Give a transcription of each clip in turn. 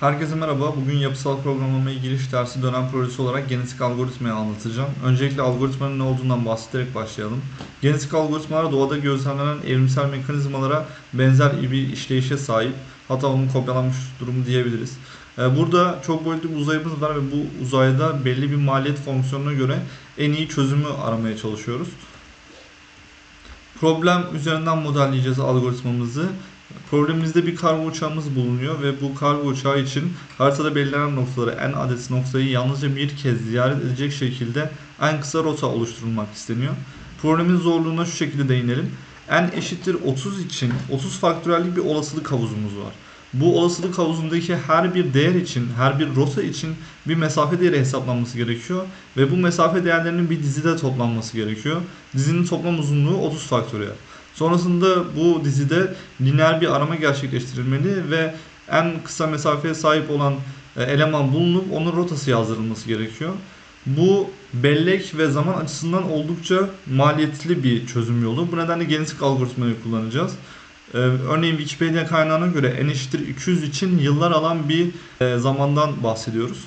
Herkese merhaba. Bugün yapısal programlamaya giriş dersi dönem projesi olarak genetik algoritmayı anlatacağım. Öncelikle algoritmanın ne olduğundan bahsederek başlayalım. Genetik algoritmalar doğada gözlemlenen evrimsel mekanizmalara benzer bir işleyişe sahip. Hatta onun kopyalanmış durumu diyebiliriz. Ee, Burada çok boyutlu bir uzayımız var ve bu uzayda belli bir maliyet fonksiyonuna göre en iyi çözümü aramaya çalışıyoruz. Problem üzerinden modelleyeceğiz algoritmamızı. Problemimizde bir kargo uçağımız bulunuyor ve bu kargo uçağı için haritada belirlenen noktaları en adet noktayı yalnızca bir kez ziyaret edecek şekilde en kısa rota oluşturulmak isteniyor. Problemin zorluğuna şu şekilde değinelim. n eşittir 30 için 30 faktörellik bir olasılık havuzumuz var. Bu olasılık havuzundaki her bir değer için, her bir rota için bir mesafe değeri hesaplanması gerekiyor ve bu mesafe değerlerinin bir dizide toplanması gerekiyor. Dizinin toplam uzunluğu 30 faktöriyel. Sonrasında bu dizide lineer bir arama gerçekleştirilmeli ve en kısa mesafeye sahip olan e, eleman bulunup onun rotası yazdırılması gerekiyor. Bu bellek ve zaman açısından oldukça maliyetli bir çözüm yolu. Bu nedenle genetik algoritmayı kullanacağız. Ee, örneğin Wikipedia kaynağına göre n eşittir 200 için yıllar alan bir e, zamandan bahsediyoruz.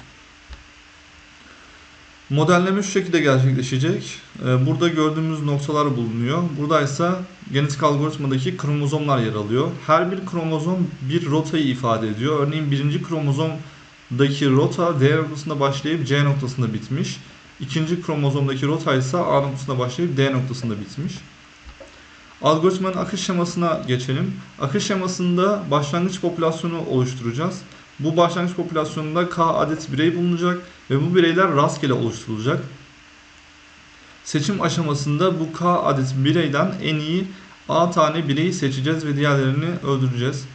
Modelleme şu şekilde gerçekleşecek. Burada gördüğümüz noktalar bulunuyor. Burada ise genetik algoritmadaki kromozomlar yer alıyor. Her bir kromozom bir rotayı ifade ediyor. Örneğin birinci kromozomdaki rota D noktasında başlayıp C noktasında bitmiş. İkinci kromozomdaki rota ise A noktasında başlayıp D noktasında bitmiş. Algoritmanın akış şemasına geçelim. Akış şemasında başlangıç popülasyonu oluşturacağız. Bu başlangıç popülasyonunda K adet birey bulunacak ve bu bireyler rastgele oluşturulacak. Seçim aşamasında bu K adet bireyden en iyi A tane bireyi seçeceğiz ve diğerlerini öldüreceğiz.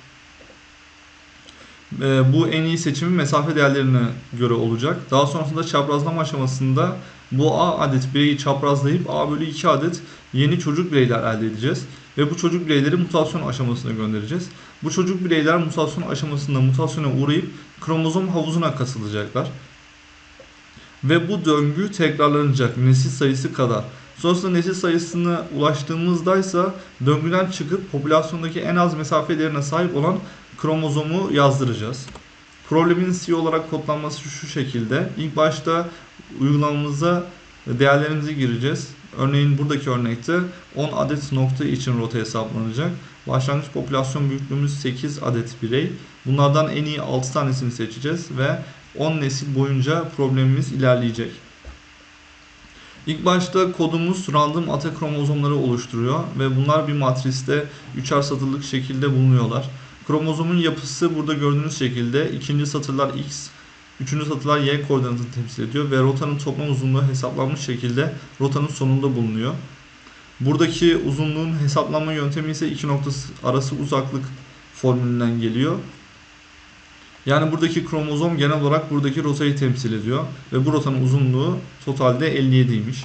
Ee, Bu en iyi seçimi mesafe değerlerine göre olacak. Daha sonrasında çaprazlama aşamasında bu A adet bireyi çaprazlayıp A bölü 2 adet yeni çocuk bireyler elde edeceğiz. Ve bu çocuk bireyleri mutasyon aşamasına göndereceğiz. Bu çocuk bireyler mutasyon aşamasında mutasyona uğrayıp kromozom havuzuna katılacaklar. Ve bu döngü tekrarlanacak nesil sayısı kadar. Sonrasında nesil sayısına ulaştığımızda ise döngüden çıkıp popülasyondaki en az mesafe değerine sahip olan kromozomu yazdıracağız. Problemin C olarak kodlanması şu, şekilde. İlk başta uygulamamıza değerlerimizi gireceğiz. Örneğin buradaki örnekte 10 adet nokta için rota hesaplanacak. Başlangıç popülasyon büyüklüğümüz 8 adet birey. Bunlardan en iyi 6 tanesini seçeceğiz ve 10 nesil boyunca problemimiz ilerleyecek. İlk başta kodumuz random ata kromozomları oluşturuyor ve bunlar bir matriste üçer satırlık şekilde bulunuyorlar. Kromozomun yapısı burada gördüğünüz şekilde ikinci satırlar X, üçüncü satırlar Y koordinatını temsil ediyor ve rotanın toplam uzunluğu hesaplanmış şekilde rotanın sonunda bulunuyor. Buradaki uzunluğun hesaplanma yöntemi ise iki noktası arası uzaklık formülünden geliyor. Yani buradaki kromozom genel olarak buradaki rotayı temsil ediyor ve bu rotanın uzunluğu totalde 57'ymiş.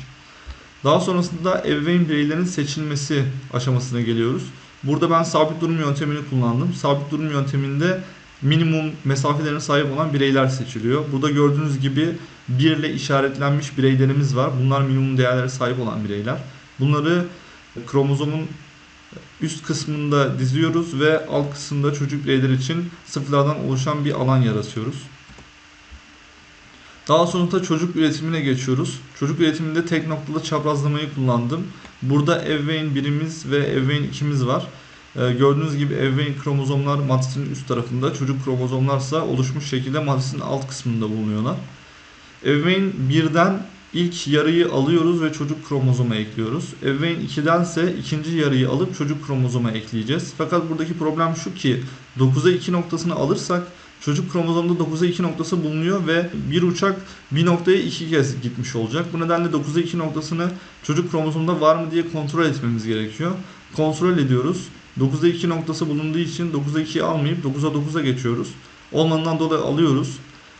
Daha sonrasında ebeveyn bireylerin seçilmesi aşamasına geliyoruz. Burada ben sabit durum yöntemini kullandım. Sabit durum yönteminde minimum mesafelerine sahip olan bireyler seçiliyor. Burada gördüğünüz gibi 1 ile işaretlenmiş bireylerimiz var. Bunlar minimum değerlere sahip olan bireyler. Bunları kromozomun üst kısmında diziyoruz ve alt kısımda çocuk bireyler için sıfırlardan oluşan bir alan yaratıyoruz. Daha sonra çocuk üretimine geçiyoruz. Çocuk üretiminde tek noktalı çaprazlamayı kullandım. Burada ebeveyn birimiz ve ebeveyn ikimiz var. Ee, gördüğünüz gibi ebeveyn kromozomlar matrisin üst tarafında, çocuk kromozomlarsa oluşmuş şekilde matrisin alt kısmında bulunuyorlar. Ebeveyn birden ilk yarıyı alıyoruz ve çocuk kromozoma ekliyoruz. Ebeveyn 2'den ise ikinci yarıyı alıp çocuk kromozoma ekleyeceğiz. Fakat buradaki problem şu ki 9'a 2 noktasını alırsak çocuk kromozomda 9'a 2 noktası bulunuyor ve bir uçak bir noktaya iki kez gitmiş olacak. Bu nedenle 9'a 2 noktasını çocuk kromozomda var mı diye kontrol etmemiz gerekiyor. Kontrol ediyoruz. 9'a 2 noktası bulunduğu için 9'a 2'yi almayıp 9'a 9'a geçiyoruz. Olmadığından dolayı alıyoruz.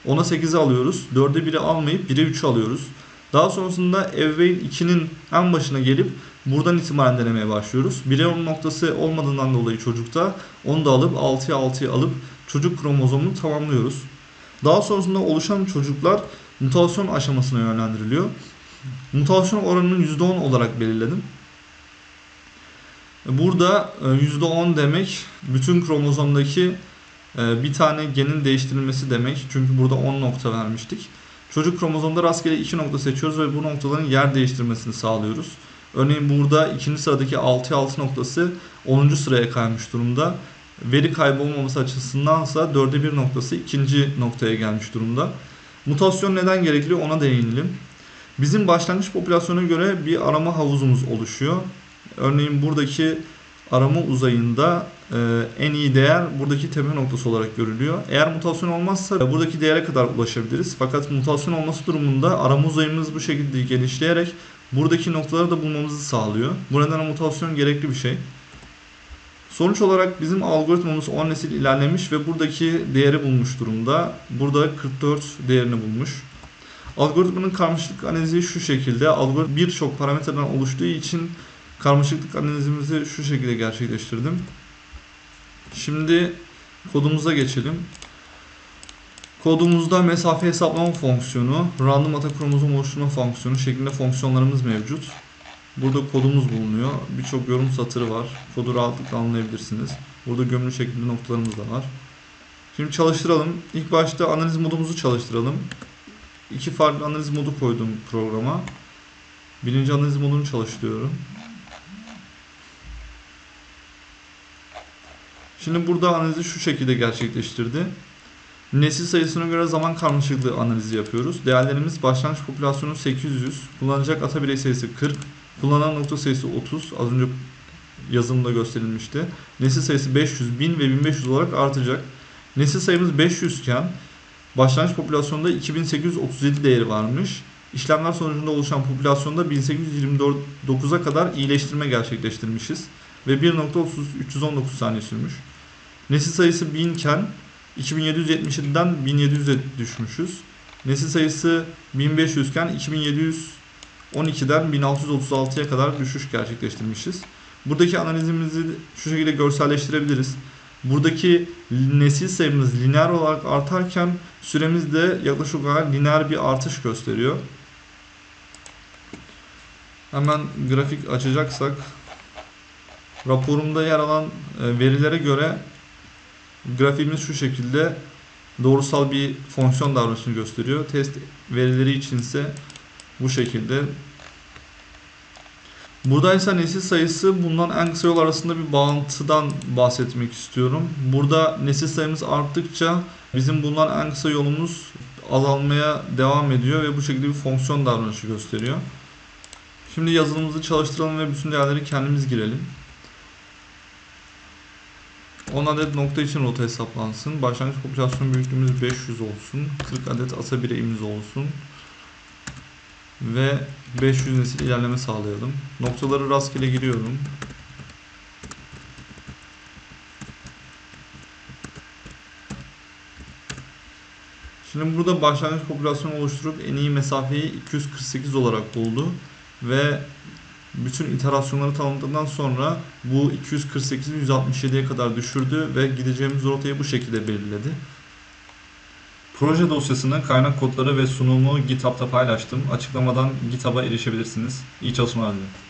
10'a 8'i alıyoruz. 4'e 1'i almayıp 1'e 3'ü alıyoruz. Daha sonrasında ebeveyn 2'nin en başına gelip buradan itibaren denemeye başlıyoruz. 1'e 10 noktası olmadığından dolayı çocukta onu da alıp 6'ya 6'yı alıp çocuk kromozomunu tamamlıyoruz. Daha sonrasında oluşan çocuklar mutasyon aşamasına yönlendiriliyor. Mutasyon oranını %10 olarak belirledim. Burada e, %10 demek bütün kromozomdaki e, bir tane genin değiştirilmesi demek. Çünkü burada 10 nokta vermiştik. Çocuk kromozomda rastgele 2 nokta seçiyoruz ve bu noktaların yer değiştirmesini sağlıyoruz. Örneğin burada ikinci sıradaki 6'ya 6 noktası 10. sıraya kaymış durumda. Veri kaybı olmaması açısındansa 4'e 1 noktası ikinci noktaya gelmiş durumda. Mutasyon neden gerekli ona değinelim. Bizim başlangıç popülasyona göre bir arama havuzumuz oluşuyor. Örneğin buradaki arama uzayında e, en iyi değer buradaki tepe noktası olarak görülüyor. Eğer mutasyon olmazsa buradaki değere kadar ulaşabiliriz. Fakat mutasyon olması durumunda arama uzayımız bu şekilde genişleyerek buradaki noktaları da bulmamızı sağlıyor. Bu nedenle mutasyon gerekli bir şey. Sonuç olarak bizim algoritmamız 10 nesil ilerlemiş ve buradaki değeri bulmuş durumda. Burada 44 değerini bulmuş. Algoritmanın karmaşıklık analizi şu şekilde. Algoritma birçok parametreden oluştuğu için karmaşıklık analizimizi şu şekilde gerçekleştirdim. Şimdi kodumuza geçelim. Kodumuzda mesafe hesaplama fonksiyonu, random ata kromozom oluşturma fonksiyonu şeklinde fonksiyonlarımız mevcut. Burada kodumuz bulunuyor. Birçok yorum satırı var. Kodu rahatlıkla anlayabilirsiniz. Burada gömülü şeklinde noktalarımız da var. Şimdi çalıştıralım. İlk başta analiz modumuzu çalıştıralım. İki farklı analiz modu koydum programa. Birinci analiz modunu çalıştırıyorum. Şimdi burada analizi şu şekilde gerçekleştirdi. Nesil sayısına göre zaman karmaşıklığı analizi yapıyoruz. Değerlerimiz başlangıç popülasyonu 800, kullanacak ata birey sayısı 40, kullanılan nokta sayısı 30, az önce yazımda gösterilmişti. Nesil sayısı 500, 1000 ve 1500 olarak artacak. Nesil sayımız 500 iken başlangıç popülasyonda 2837 değeri varmış. İşlemler sonucunda oluşan popülasyonda 1829'a kadar iyileştirme gerçekleştirmişiz ve 1.319 saniye sürmüş. Nesil sayısı 1000 iken 2777'den 1700'e düşmüşüz. Nesil sayısı 1500 iken 2712'den 1636'ya kadar düşüş gerçekleştirmişiz. Buradaki analizimizi şu şekilde görselleştirebiliriz. Buradaki nesil sayımız lineer olarak artarken süremiz de yaklaşık olarak lineer bir artış gösteriyor. Hemen grafik açacaksak raporumda yer alan e, verilere göre grafiğimiz şu şekilde doğrusal bir fonksiyon davranışını gösteriyor. Test verileri içinse bu şekilde. Burada ise nesil sayısı bundan en kısa yol arasında bir bağıntıdan bahsetmek istiyorum. Burada nesil sayımız arttıkça bizim bundan en kısa yolumuz azalmaya devam ediyor ve bu şekilde bir fonksiyon davranışı gösteriyor. Şimdi yazılımımızı çalıştıralım ve bütün değerleri kendimiz girelim. 10 adet nokta için rota hesaplansın. Başlangıç popülasyon büyüklüğümüz 500 olsun. 40 adet ata bireyimiz olsun. Ve 500 nesil ilerleme sağlayalım. Noktaları rastgele giriyorum. Şimdi burada başlangıç popülasyonu oluşturup en iyi mesafeyi 248 olarak buldu. Ve bütün iterasyonları tamamladıktan sonra bu 248'i 167'ye kadar düşürdü ve gideceğimiz rotayı bu şekilde belirledi. Proje dosyasını, kaynak kodları ve sunumu GitHub'ta paylaştım. Açıklamadan GitHub'a erişebilirsiniz. İyi çalışmalar dilerim.